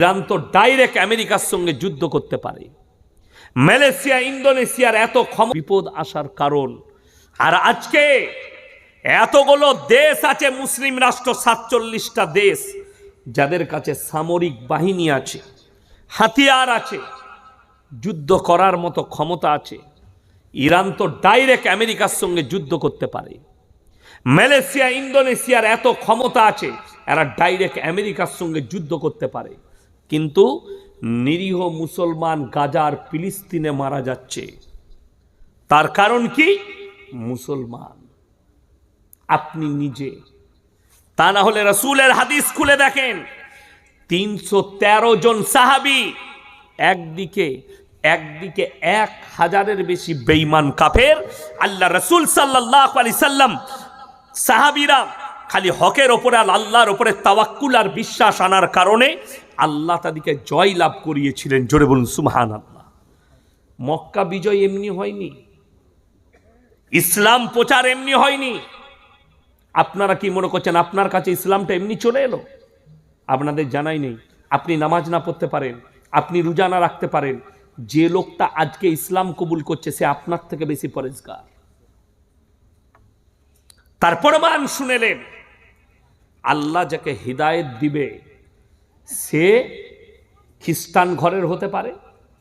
Iran তো direct আমেরিকার সঙ্গে যুদ্ধ করতে পারে। মালয়েশিয়া, ইন্দোনেশিয়ার এত ক্ষম বিপদ আসার কারণ। আর আজকে এতগুলো দেশ আছে, মুসলিম রাষ্ট্র, সাতচল্লিশটা দেশ, যাদের কাছে সামরিক বাহিনী আছে, হাতিয়ার আছে, যুদ্ধ করার মতো ক্ষমতা আছে। ইরান তো ডাইরেক্ট আমেরিকার সঙ্গে যুদ্ধ করতে পারে। মালয়েশিয়া, ইন্দোনেশিয়ার এত ক্ষমতা আছে, এরা ডাইরেক্ট আমেরিকার সঙ্গে যুদ্ধ করতে পারে। কিন্তু নিরীহ মুসলমান গাজার ফিলিস্তিনে মারা যাচ্ছে। তার কারণ কি? মুসলমান। আপনি নিজে। তা না হলে রসুলের হাদিস খুলে দেখেন। তিনশো তেরো জন সাহাবি একদিকে একদিকে এক হাজারের বেশি বেইমান কাফের। আল্লাহ রসুল সাল্লাহ আলি সাল্লাম সাহাবিরা খালি হকের ওপরে আর আল্লাহর ওপরে তাওয়াক্কুল আর বিশ্বাস আনার কারণে আল্লাহ তাদেরকে জয় লাভ করিয়েছিলেন। জোরে বলুন সুমহান আল্লাহ মক্কা বিজয় এমনি হয়নি। ইসলাম প্রচার এমনি হয়নি। আপনারা কি মনে করছেন আপনার কাছে ইসলামটা এমনি চলে এলো? আপনাদের জানাই নেই। আপনি নামাজ না পড়তে পারেন, আপনি রোজা না রাখতে পারেন, যে লোকটা আজকে ইসলাম কবুল করছে, সে আপনার থেকে বেশি পরেজগার তার প্রমাণ শুনেলেন আল্লাহ যাকে হৃদায়ত দিবে, সে খ্রিস্টান ঘরের হতে পারে,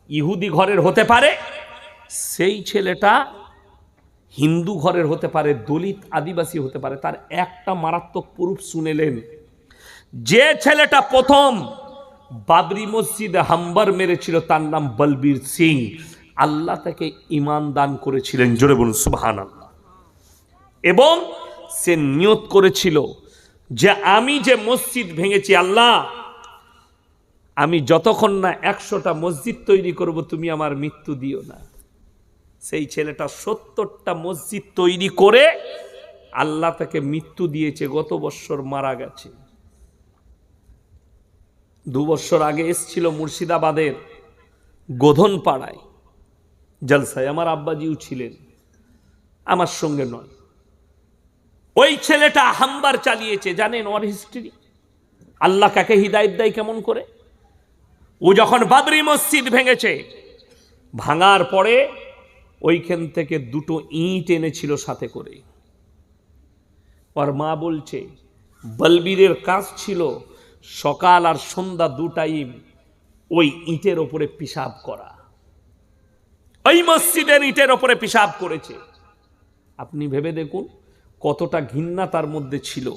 ইহুদি ঘরের হতে পারে, সেই ছেলেটা হিন্দু ঘরের হতে পারে, দলিত আদিবাসী হতে পারে, তার একটা মারাত্মক প্রুফ শুনেলেন। যে ছেলেটা প্রথম বাবরি মসজিদে হাম্বার মেরেছিল, তার নাম বলবীর সিং। আল্লাহ তাকে ইমান দান করেছিলেন, জোরে বলুন সুবহান আল্লাহ এবং সে নিয়ত করেছিল যে আমি যে মসজিদ ভেঙেছি, আল্লাহ, আমি যতক্ষণ না একশোটা মসজিদ তৈরি করব, তুমি আমার মৃত্যু দিও না। সেই ছেলেটা সত্তরটা মসজিদ তৈরি করে আল্লাহ তাকে মৃত্যু দিয়েছে, গত বৎসর মারা গেছে। দু বছর আগে এসছিল মুর্শিদাবাদের গোধন পাড়ায় জলসায় আমার আব্বাজিও ছিলেন, আমার সঙ্গে নয়। ওই ছেলেটা হাম্বার চালিয়েছে, জানেন ওর হিস্ট্রি আল্লাহ কাকে হৃদায়ত দেয় কেমন করে? ও যখন বাবরি মসজিদ ভেঙেছে, ভাঙার পরে ওইখান থেকে দুটো ইট এনেছিল সাথে করে। ওর মা বলছে, বলবীরের কাজ ছিল সকাল আর সন্ধ্যা দু টাইম ওই ইটের ওপরে পিসাব করা। ওই মসজিদের ইটের ওপরে পিসাব করেছে। আপনি ভেবে দেখুন কতটা ঘৃণা তার মধ্যে ছিল।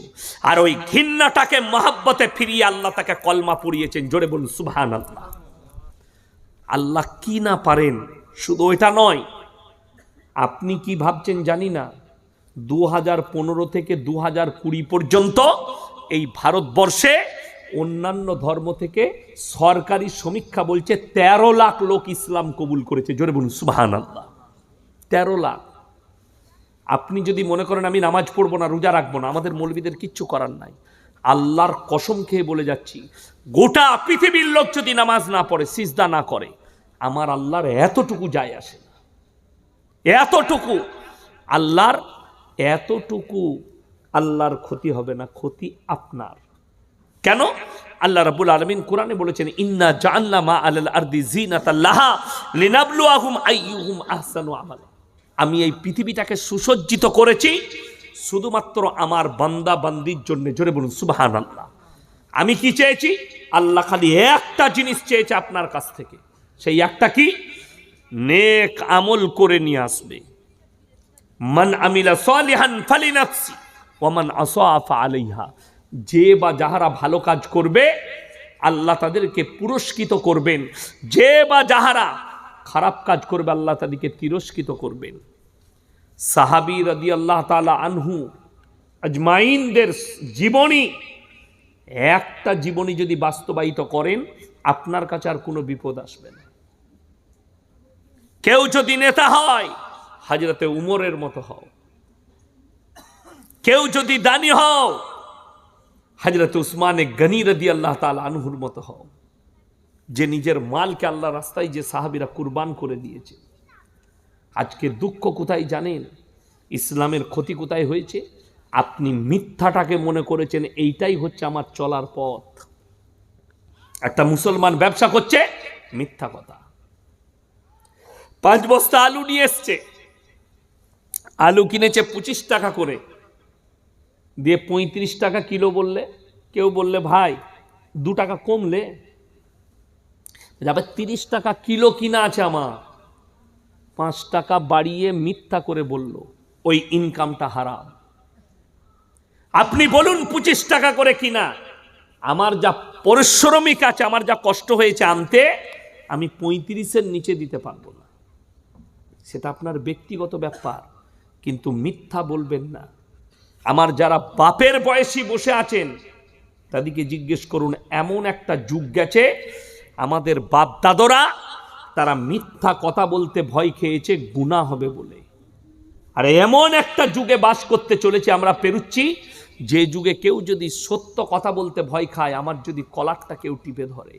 আর ওই ঘৃণাটাকে, মহাব্বতে ফিরিয়ে আল্লাহ তাকে কলমা পড়িয়েছেন। জোরে বলুন সুবহান আল্লাহ আল্লাহ কি না পারেন? শুধু এটা নয়, আপনি কি ভাবছেন জানি না দু হাজার পনেরো থেকে দু হাজার কুড়ি পর্যন্ত এই ভারতবর্ষে অন্যান্য ধর্ম থেকে সরকারি সমীক্ষা বলছে তেরো লাখ লোক ইসলাম কবুল করেছে। জোরে বলুন সুবাহান আল্লাহ তেরো লাখ। আপনি যদি মনে করেন আমি নামাজ পড়ব না, রোজা রাখব না, আমাদের মৌলবীদের কিচ্ছু করার নাই। আল্লাহর কসম খেয়ে বলে যাচ্ছি, গোটা পৃথিবীর লোক যদি নামাজ না পড়ে, সিজদা না করে, আমার আল্লাহর এতটুকু যায় আসে না। এতটুকু। আল্লাহর এতটুকু। আল্লাহর ক্ষতি হবে না, ক্ষতি আপনার। কেন? আল্লাহ রাব্বুল আলামিন কোরআনে বলেছেন, ইন্না জাআলনা মা আলাল আরদি জিনাতাল্লাহা লিনাবলুয়াহুম আইয়ুহুম আহসানু আমালা। আমি এই পৃথিবীটাকে সুসজ্জিত করেছি শুধুমাত্র আমার বান্দা বান্দির জন্য। জোরে বলুন, সুবহানাল্লাহ। আমি কি চেয়েছি? আল্লাহ খালি একটা জিনিস চেয়েছে আপনার কাছ থেকে। সেই একটা কি? নেক আমল করে নিয়ে আসবে। মান আমিলা সালিহান ফালিনাফসি ওমান আসাফা আলাইহা। যে বা যাহারা ভালো কাজ করবে, আল্লাহ তাদেরকে পুরস্কৃত করবেন। যে বা যাহারা খারাপ কাজ করবে, আল্লাহ তাদেরকে তিরস্কৃত করবেন। সাহাবি রদি আল্লাহ তালা আনহু আজমাইনদের জীবনী, একটা জীবনী যদি বাস্তবায়িত করেন, আপনার কাছে আর কোনো বিপদ আসবে না। কেউ যদি নেতা হয়, হাজরতে উমরের মতো হও। কেউ যদি দানি হও, হাজরত উসমানে গনি রদি আল্লাহ তাল আনহুর মতো হও। যে নিজের মালকে আল্লাহ রাস্তায় যে সাহাবিরা কুরবান করে দিয়েছে। আজকে দুঃখ কোথায় জানেন? ইসলামের ক্ষতি কোথায় হয়েছে? আপনি মিথ্যাটাকে মনে করেছেন, এইটাই হচ্ছে আমার চলার পথ। একটা মুসলমান ব্যবসা করছে, মিথ্যা কথা। পাঁচ বস্তা আলু নিয়ে এসছে। আলু কিনেছে পঁচিশ টাকা করে। দিয়ে পঁয়ত্রিশ টাকা কিলো বললে, কেউ বললে, ভাই, দু টাকা কমলে? যাবে তিরিশ টাকা কিলো কিনা আছে আমার। পাঁচ টাকা বাড়িয়ে মিথ্যা করে বলল, ওই ইনকামটা হারাম। আপনি বলুন পঁচিশ টাকা করে কিনা। আমার যা পরিশ্রমিক আছে, আমার যা কষ্ট হয়েছে আনতে, আমি পঁয়ত্রিশের নিচে দিতে পারব না। সেটা আপনার ব্যক্তিগত ব্যাপার, কিন্তু মিথ্যা বলবেন না। আমার যারা বাপের বয়সী বসে আছেন, তাদেরকে জিজ্ঞেস করুন, এমন একটা যুগ গেছে, আমাদের বাপ দাদরা তারা মিথ্যা কথা বলতে ভয় খেয়েছে, গুণা হবে বলে। আর এমন একটা যুগে বাস করতে চলেছে আমরা পেরুচ্ছি, যে যুগে কেউ যদি সত্য কথা বলতে ভয় খায়, আমার যদি কলারটা কেউ টিপে ধরে।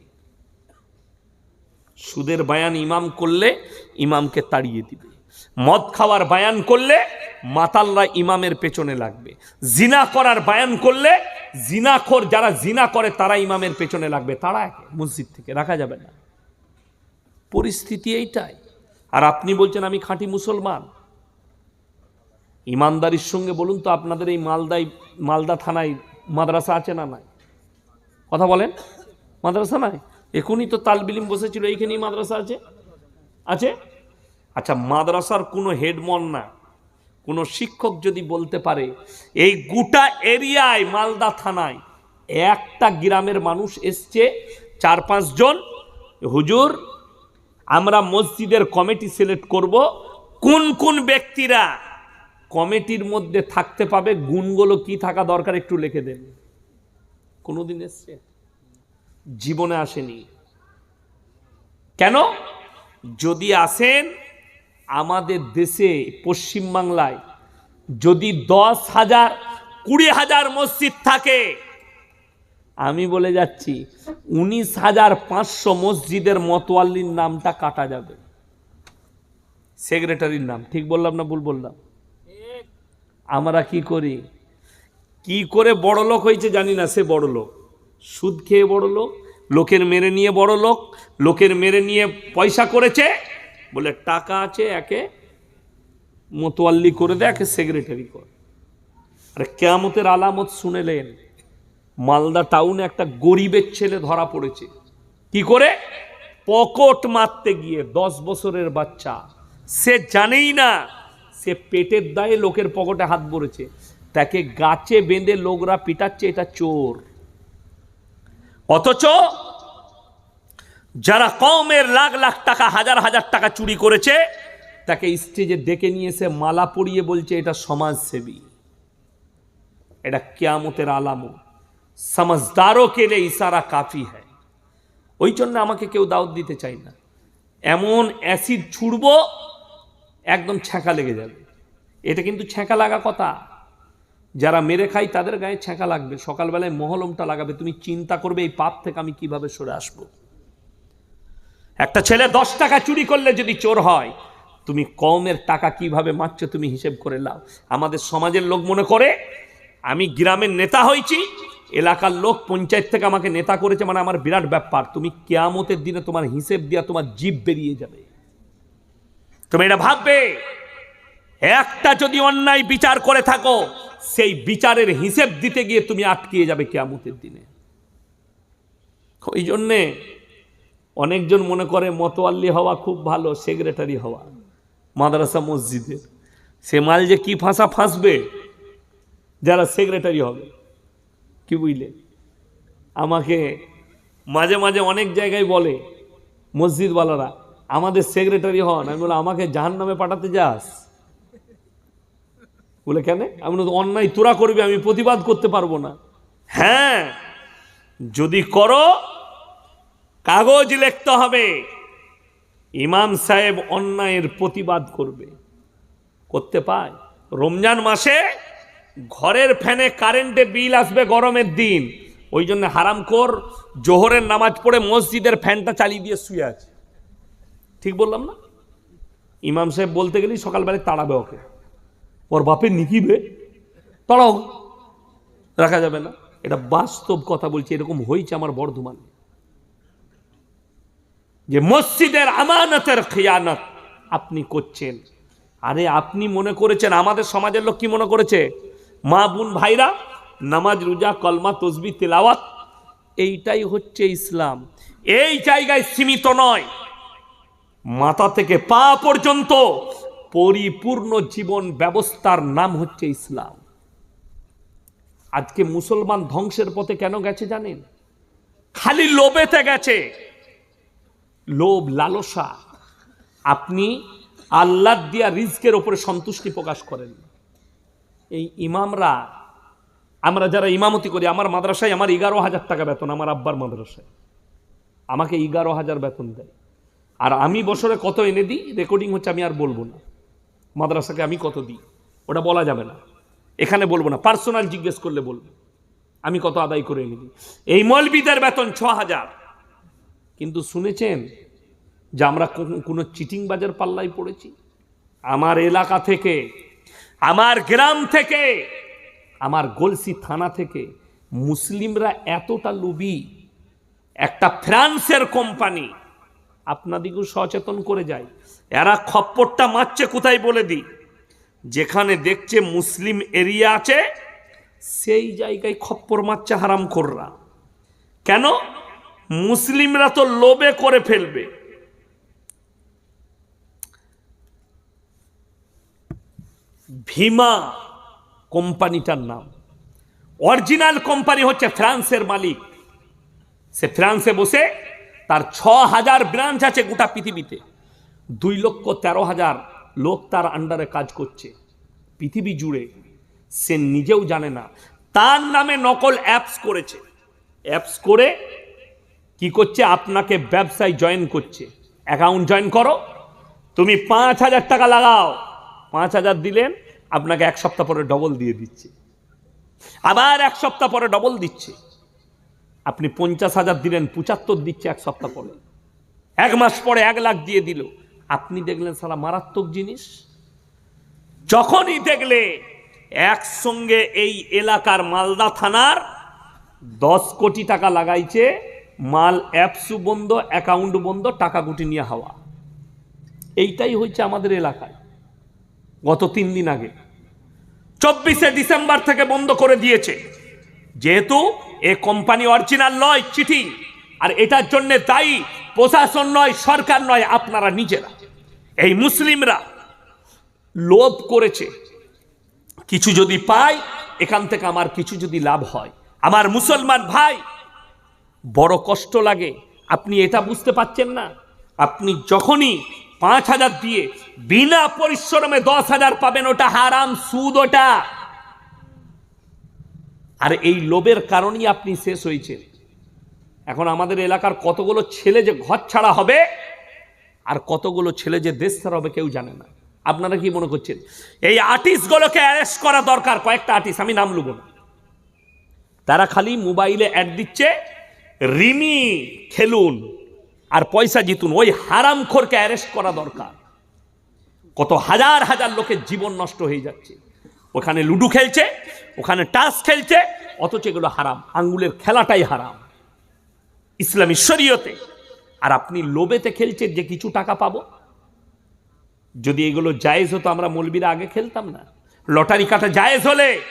সুদের বায়ান ইমাম করলে ইমামকে তাড়িয়ে দিবে। মদ খাওয়ার বায়ান করলে মাতালরা ইমামের পেছনে লাগবে। জিনা করার বায়ান করলে জিনাখোর যারা জিনা করে, তারা ইমামের পেছনে লাগবে। তারা মসজিদ থেকে। রাখা যাবে না। পরিস্থিতি এইটাই। আর আপনি বলছেন আমি খাঁটি মুসলমান। ইমানদারির সঙ্গে বলুন তো আপনাদের এই মালদায়, মালদা থানায় মাদ্রাসা আছে না নাই? কথা বলেন। মাদ্রাসা নাই? এখনই তো তালবিলিম বসেছিল, এইখানেই মাদ্রাসা আছে? আছে? আচ্ছা মাদ্রাসার কোনো হেডমন না। কোনো শিক্ষক যদি বলতে পারে, এই গোটা এরিয়ায় মালদা থানায় একটা গ্রামের মানুষ এসছে, চার পাঁচজন হুজুর আমরা মসজিদের কমিটি সিলেক্ট করব। কোন কোন ব্যক্তিরা কমিটির মধ্যে থাকতে পাবে, গুণগুলো কি থাকা দরকার একটু লিখে দেন। কোনোদিন এসছে? জীবনে আসেনি। কেন? যদি আসেন, আমাদের দেশে, পশ্চিমবাংলায় যদি দশ হাজার, কুড়ি হাজার মসজিদ থাকে আমি বলে যাচ্ছি, উনিশ হাজার পাঁচশো মসজিদের মতোয়াল্লির নামটা কাটা যাবে। সেক্রেটারির নাম, ঠিক বললাম না ভুল বললাম? আমরা কি করি? কি করে বড় লোক হয়েছে জানি না, সে বড় লোক। সুদ খেয়ে বড় লোক, লোকের মেরে নিয়ে বড় লোক, লোকের মেরে নিয়ে পয়সা করেছে, বলে টাকা আছে একে মোতোয়াল্লি করে দেয় একে সেক্রেটারি কর। আরে কেয়ামতের আলামত শুনেলেন মালদা টাউনে একটা গরিবের ছেলে ধরা পড়েছে। কি করে? পকট মারতে গিয়ে দশ বছরের বাচ্চা। সে জানেই না, সে পেটের দায়ে লোকের পকেটে হাত ভরেছে। তাকে গাছে বেঁধে লোকরা পিটাচ্ছে, এটা চোর। অথচ যারা কমের লাখ লাখ টাকা, হাজার হাজার টাকা চুরি করেছে, তাকে স্টেজে ডেকে নিয়ে এসে মালা পরিয়ে বলছে, এটা সমাজসেবী। এটা কেয়ামতের আলামত। সমঝদারও কে ইশারা কাফি হ্যায় ওই জন্য আমাকে কেউ দাওয়াত দিতে চাই না এমন অ্যাসিড ছুড়ব একদম ছ্যাঁকা লেগে যাবে এটা কিন্তু ছ্যাঁকা লাগা কথা যারা মেরে খাই তাদের গায়ে ছ্যাঁকা লাগবে সকালবেলায় মহলমটা লাগাবে তুমি চিন্তা করবে এই পাপ থেকে আমি কীভাবে সরে আসব একটা ছেলে দশ টাকা চুরি করলে যদি চোর হয়, তুমি কমের টাকা কীভাবে মারছো তুমি হিসেব করে লাও আমাদের সমাজের লোক মনে করে, আমি গ্রামের নেতা হয়েছি এলাকার লোক পঞ্চায়েত থেকে আমাকে নেতা করেছে মানে আমার বিরাট ব্যাপার। তুমি কেয়ামতের দিনে তোমার হিসেব দিয়া তোমার জীব বেরিয়ে যাবে। তুমি এটা ভাববে? একটা যদি অন্যায় বিচার করে থাকো, সেই বিচারের হিসেব দিতে গিয়ে তুমি আটকিয়ে যাবে কেয়ামতের দিনে। ওই জন্যে অনেকজন মনে করে, মতোয়াল্লি হওয়া খুব ভালো, সেক্রেটারি হওয়া, মাদ্রাসা মসজিদের। সে মাল যে কি ফাঁসা ফাঁসবে, যারা সেক্রেটারি হবে। কি বুঝলে? আমাকে মাঝে মাঝে অনেক জায়গায় বলে, মসজিদওয়ালারা, আমাদের সেক্রেটারি হন। আমি বলে আমাকে জাহান নামে পাঠাতে যাস? বলে, কেন? আমি অন্যায় তোরা করবি, আমি প্রতিবাদ করতে পারব না। হ্যাঁ যদি করো, কাগজ লিখতে হবে। ইমাম সাহেব অন্যায়ের প্রতিবাদ করবে। করতে পায়। রমজান মাসে ঘরের ফ্যানে কারেন্টে বিল আসবে গরমের দিন। ওই জন্য হারামখোর জোহরের নামাজ পড়ে মসজিদের ফ্যানটা চালিয়ে দিয়ে শুয়ে আছে। ঠিক বললাম না? ইমাম সাহেব বলতে গেলেই সকালবেলায় তাড়াবে ওকে। ওর বাপে নিকিবে তাড়াও। রাখা যাবে না। এটা বাস্তব কথা বলছি, এরকম হয়েছে আমার বর্ধমানে। যে মসজিদের আমানতের খেয়ানত আপনি করছেন। আরে আপনি মনে করেছেন, আমাদের সমাজের লোক কি মনে করেছে? মা বোন ভাইরা, নামাজ, রোজা, কলমা, তসবি, তেলাওয়াত, এইটাই হচ্ছে ইসলাম। এই জায়গায় সীমিত নয়, মাথা থেকে পা পর্যন্ত পরিপূর্ণ জীবন ব্যবস্থার নাম হচ্ছে ইসলাম। আজকে মুসলমান ধ্বংসের পথে কেন গেছে জানেন? খালি লোভেতে গেছে। লোভ, লালসা। আপনি আল্লাহ দিয়া রিজকের ওপরে সন্তুষ্টি প্রকাশ করেন এই ইমামরা, আমরা যারা ইমামতি করি, আমার মাদ্রাসায় আমার এগারো হাজার টাকা বেতন, আমার আব্বার মাদ্রাসায়। আমাকে এগারো হাজার বেতন দেয়। আর আমি বছরে কত এনে দিই? রেকর্ডিং হচ্ছে আমি আর বলব না। মাদ্রাসাকে আমি কত দিই? ওটা বলা যাবে না। এখানে বলব না, পার্সোনাল জিজ্ঞেস করলে বলব। আমি কত আদায় করে এনে দিই? এই মলবিদের বেতন ছ হাজার। কিন্তু শুনেছেন যে আমরা কোনো চিটিং বাজার পাল্লায় পড়েছি? আমার এলাকা থেকে আমার গ্রাম থেকে, আমার গলসি থানা থেকে মুসলিমরা এতটা লুবি, একটা ফ্রান্সের কোম্পানি আপনাদিকেও সচেতন করে যায়। এরা খপ্পরটা মারছে কোথায় বলে দিই? যেখানে দেখছে মুসলিম এরিয়া আছে, সেই জায়গায় খপ্পর মারছে হারাম কররা কেন? মুসলিমরা তো লোভে করে ফেলবে। ভীমা কোম্পানিটার নাম। অরিজিনাল কোম্পানি হচ্ছে ফ্রান্সের মালিক। সে ফ্রান্সে বসে তার ছ হাজার ব্রাঞ্চ আছে গোটা পৃথিবীতে। দুই লক্ষ তেরো হাজার লোক তার আন্ডারে কাজ করছে। পৃথিবী জুড়ে সে নিজেও জানে না। তার নামে নকল অ্যাপস করেছে। অ্যাপস করে কি করছে? আপনাকে ব্যবসায় জয়েন করছে। অ্যাকাউন্ট জয়েন করো। তুমি পাঁচ হাজার টাকা লাগাও। পাঁচ হাজার দিলেন, আপনাকে এক সপ্তাহ পরে ডবল দিয়ে দিচ্ছে। আবার এক সপ্তাহ পরে ডবল দিচ্ছে। আপনি পঞ্চাশ হাজার দিলেন, পঁচাত্তর দিচ্ছে এক সপ্তাহ পরে। এক মাস পরে এক লাখ দিয়ে দিল। আপনি দেখলেন সারা মারাত্মক জিনিস? যখনই দেখলে একসঙ্গে এই এলাকার মালদা থানার দশ কোটি টাকা লাগাইছে, মাল অ্যাপসু বন্ধ, অ্যাকাউন্ট বন্ধ, টাকা গুটি নিয়ে হাওয়া। এইটাই হচ্ছে আমাদের এলাকায়। গত তিন দিন আগে। চব্বিশে ডিসেম্বর থেকে বন্ধ করে দিয়েছে। যেহেতু এ কোম্পানি অরিজিনাল নয়, চিঠিং। আর এটার জন্য দায়ী প্রশাসন নয়, সরকার নয়, আপনারা নিজেরা। এই মুসলিমরা লোভ করেছে। কিছু যদি পাই এখান থেকে আমার কিছু যদি লাভ হয়। আমার মুসলমান ভাই, বড় কষ্ট লাগে। আপনি এটা বুঝতে পাচ্ছেন না? আপনি যখনই পাঁচ হাজার দিয়ে বিনা পরিশ্রমে দশ হাজার পাবেন, ওটা হারাম সুদ ওটা। আর এই লোভের কারণেই আপনি শেষ হয়েছেন। এখন আমাদের এলাকার কতগুলো ছেলে যে ঘর ছাড়া হবে, আর কতগুলো ছেলে যে দেশ ছাড়া হবে কেউ জানে না। আপনারা কি মনে করছেন? এই আর্টিস্টগুলোকে অ্যারেস্ট করা দরকার, কয়েকটা আর্টিস্ট আমি নাম লুব না। তারা খালি মোবাইলে অ্যাড দিচ্ছে, রিমি খেলুন। আর পয়সা জিতুন, ওই হারামখোরকে অ্যারেস্ট করা দরকার। কত হাজার হাজার লোকের জীবন নষ্ট হয়ে যাচ্ছে। ওখানে লুডু খেলছে, ওখানে টাস খেলছে, অথচ এগুলো হারাম। আঙ্গুলের খেলাটাই হারাম। ইসলামী শরীয়তে। আর আপনি লোবেতে খেলছেন যে কিছু টাকা পাবো? যদি এগুলো জায়েজ হতো, আমরা মলবিরা আগে খেলতাম না। লটারি কাটা জায়েজ হলে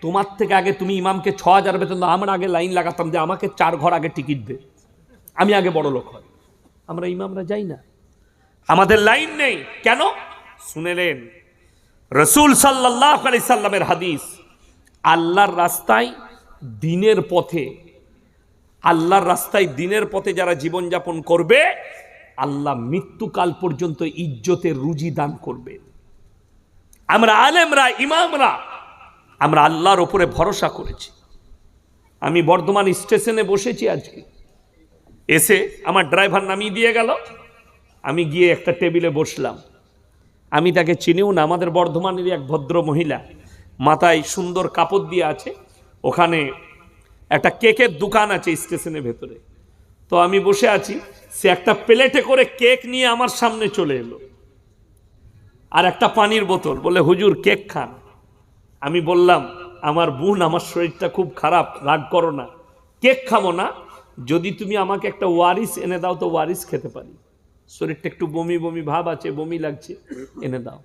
তোমার থেকে আগে তুমি ইমামকে ছ হাজার বেতন আমরা আগে লাইন লাগাতাম যে আমাকে চার ঘর আগে টিকিট দে। আমি আগে বড় লোক হয় আমরা ইমামরা যাই না। আমাদের লাইন নেই। কেন? শুনেলেন। রসুল সাল্লাহ আলি সাল্লামের হাদিস, আল্লাহর রাস্তায় দিনের পথে, আল্লাহর রাস্তায় দিনের পথে যারা জীবনযাপন করবে, আল্লাহ মৃত্যুকাল পর্যন্ত ইজ্জতের রুজি দান করবে। আমরা আলেমরা, ইমামরা, আমরা আল্লাহর ওপরে ভরসা করেছি। আমি বর্ধমান স্টেশনে বসেছি আজকে। এসে আমার ড্রাইভার নামিয়ে দিয়ে গেল। আমি গিয়ে একটা টেবিলে বসলাম। আমি তাকে চিনিও না, আমাদের বর্ধমানেরই এক ভদ্র মহিলা। মাথায় সুন্দর কাপড় দিয়ে আছে। ওখানে একটা কেকের দোকান আছে স্টেশনের ভেতরে। তো আমি বসে আছি, সে একটা প্লেটে করে কেক নিয়ে আমার সামনে চলে এলো। আর একটা পানির বোতল, বলে, হুজুর, কেক খান। আমি বললাম, আমার বোন, আমার শরীরটা খুব খারাপ, রাগ করো না। কেক খাব না যদি তুমি আমাকে একটা ওয়ারিস এনে দাও, তো ওয়ারিস খেতে পারি। শরীরটা একটু বমি বমি ভাব আছে, বমি লাগছে, এনে দাও।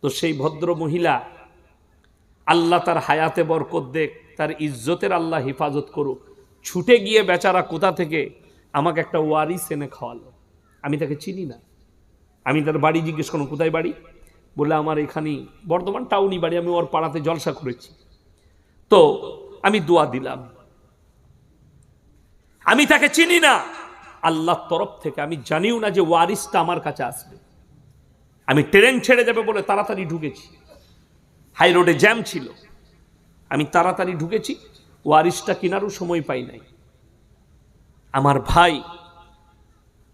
তো সেই ভদ্র মহিলা আল্লাহ তার হায়াতে বরকত দেখ, তার ইজ্জতের আল্লাহ হেফাজত করুক। ছুটে গিয়ে বেচারা কোথা থেকে আমাকে একটা ওয়ারিস এনে খাওয়ালো? আমি তাকে চিনি না। আমি তার বাড়ি জিজ্ঞেস করলাম, কোথায় বাড়ি? বলে আমার এখানেই, বর্ধমান টাউনই বাড়ি, আমি ওর পাড়াতে জলসা করেছি। তো আমি দোয়া দিলাম। আমি তাকে চিনি না। আল্লাহর তরফ থেকে আমি জানিও না যে ওয়ারিসটা আমার কাছে আসবে। আমি ট্রেন ছেড়ে যাবে বলে তাড়াতাড়ি ঢুকেছি। হাই রোডে জ্যাম ছিল। আমি তাড়াতাড়ি ঢুকেছি। ওয়ারিসটা কেনারও সময় পাই নাই। আমার ভাই,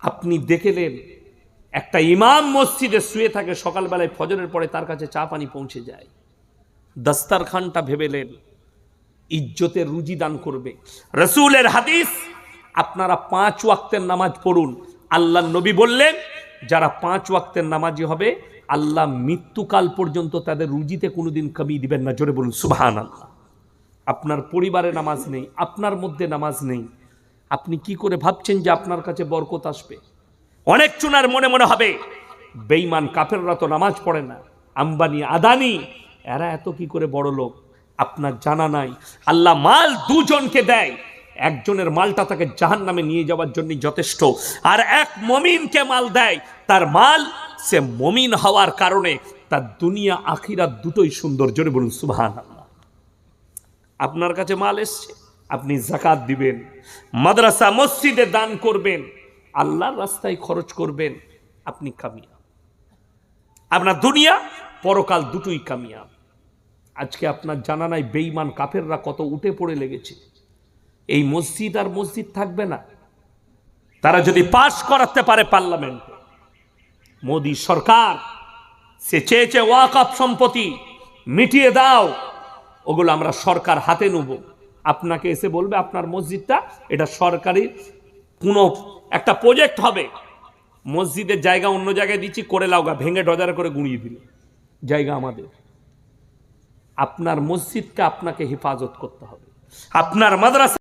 আপনি দেখেলেন, একটা ইমাম মসজিদে শুয়ে থাকে সকালবেলায় ফজরের পরে তার কাছে চা পানি পৌঁছে যায়। দস্তারখানটা ভেবেলেন ইজ্জতের রুজি দান করবে। রসুলের হাদিস আপনারা পাঁচ ওয়াক্তের নামাজ পড়ুন। আল্লাহ নবী বললেন, যারা পাঁচ ওয়াক্তের নামাজি হবে, আল্লাহ মৃত্যুকাল পর্যন্ত তাদের রুজিতে কোনোদিন কমি দিবেন না। জোরে বলুন সুবহান আল্লাহ আপনার পরিবারে নামাজ নেই, আপনার মধ্যে নামাজ নেই। আপনি কি করে ভাবছেন যে আপনার কাছে বরকত আসবে? অনেক চুনার মনে মনে হবে বেইমান কাফেররা তো নামাজ পড়ে না, আম্বানি, আদানি, এরা এত কি করে বড় লোক আপনার জানা নাই। আল্লাহ মাল দুজনকে দেয় একজনের মালটা তাকে জাহান নামে নিয়ে যাওয়ার জন্য যথেষ্ট। আর এক মমিনকে মাল দেয়, তার মাল সে মমিন হওয়ার কারণে তার দুনিয়া আখিরা দুটোই সুন্দর। জোরে বলুন সুবহান আপনার কাছে মাল এসছে, আপনি জাকাত দিবেন, মাদ্রাসা, মসজিদে দান করবেন, আল্লাহর রাস্তায় খরচ করবেন, আপনি কামিয়াব। আপনার দুনিয়া পরকাল দুটোই কামিয়া আজকে আপনার জানা নাই বেইমান কাফেররা কত উঠে পড়ে লেগেছে। এই মসজিদ আর মসজিদ থাকবে না। তারা যদি পাশ করাতে পারে পার্লামেন্টে, মোদী সরকার, সে চেয়েছে ওয়াকআপ সম্পত্তি মিটিয়ে দাও, ওগুলো আমরা সরকার হাতে নেব। আপনাকে এসে বলবে আপনার মসজিদটা, এটা সরকারি কোনো একটা প্রজেক্ট হবে। মসজিদের জায়গা অন্য জায়গায় দিচ্ছি, করে লাউগা ভেঙে ডজার করে গুঁড়িয়ে দিল। জায়গা আমাদের। আপনার মসজিদকে আপনাকে হেফাজত করতে হবে। আপনার মাদ্রাসা